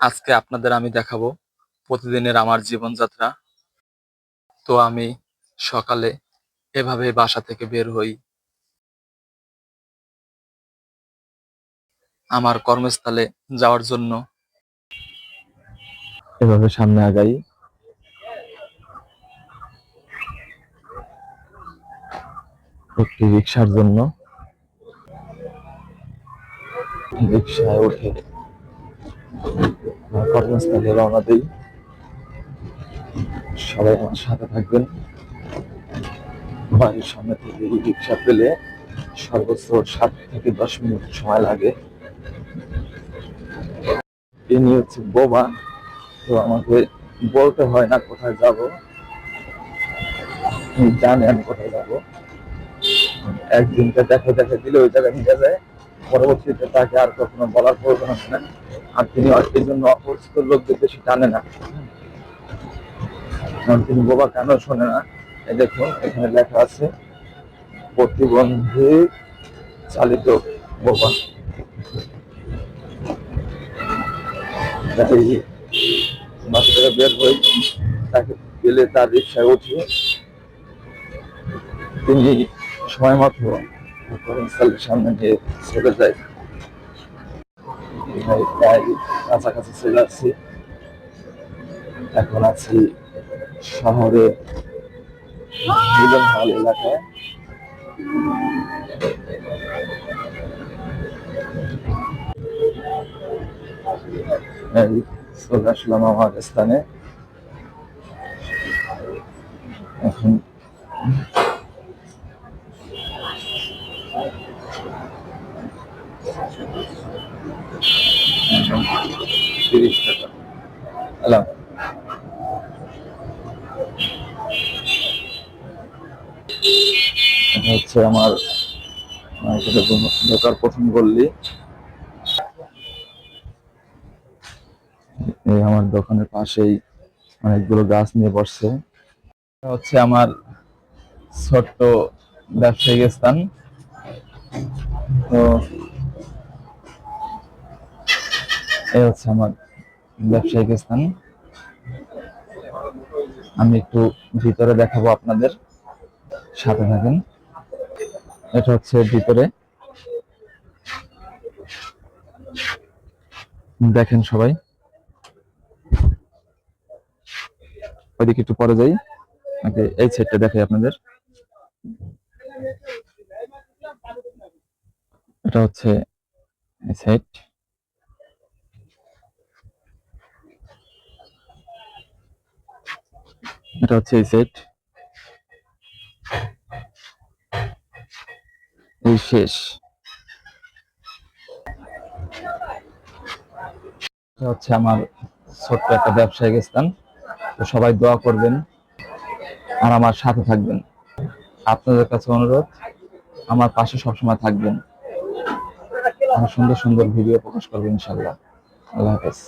আজকে আপনাদের আমি দেখাবো প্রতিদিনের আমার জীবনযাত্রা। তো আমি সকালে এভাবে বাসা থেকে বের হই। আমার কর্মস্থলে যাওয়ার জন্য এভাবে সামনে আগাই। একটি রিক্সার জন্য রিক্সায় উঠে। কর্মস্থলে রওনা দিই। সবাই আমার সাথে থাকবেন। বাড়ির সামনে থেকে রিক্সা পেলে সর্বোচ্চ সাত থেকে দশ মিনিট সময় লাগে। ইনি হচ্ছে বোমা। তো আমাকে বলতে হয় না কোথায় যাব। জানে আমি কোথায় যাব। একদিনকে দেখা দেখে দিলে ওই জায়গায় নিয়ে যায়। পরবর্তীতে তাকে আর কখনো বলার প্রয়োজন আছে না। আর তিনি এই জন্য অপরিচিত লোকদের বেশি টানে না। কারণ তিনি বোবা কেন শোনে না? এই দেখুন, এখানে লেখা আছে, প্রতিবন্ধী চালিত বোবা। বাসা বের হই, তাকে গেলে তার রিক্সায় উঠি। তিনি সময় মতো সামনে গিয়ে চলে যায়। এই প্রায় কাছাকাছি চলে আসছি। এখন আছি শহরে মিলন হল এলাকায় চলে আসলাম আমার স্থানে। এখন তিরিশ টাকা। হ্যালো। এটা হচ্ছে আমার মার্কেটে ঢোকার প্রথম গল্লি এই আমার দোকানের পাশেই অনেকগুলো গাছ নিয়ে বসছে। হচ্ছে আমার ছোট্ট ব্যবসায়িক স্থান। তো এই হচ্ছে আমার ব্যবসায়িক স্থান। আমি একটু ভিতরে দেখাবো আপনাদের, সাথে থাকেন। এটা হচ্ছে ভিতরে। দেখেন সবাই। ওইদিকে একটু পরে যাই। ওকে এই সেটটা দেখাই আপনাদের। এটা হচ্ছে এই সেট এটা হচ্ছে এই সেট এই শেষ। এটা হচ্ছে আমার ছোট্ট একটা ব্যবসায়িক স্থান। তো সবাই দোয়া করবেন আর আমার সাথে থাকবেন। আপনাদের কাছে অনুরোধ, আমার পাশে সবসময় থাকবেন। আর সুন্দর সুন্দর ভিডিও প্রকাশ করবেন ইনশাল্লাহ। আল্লাহ হাফেজ।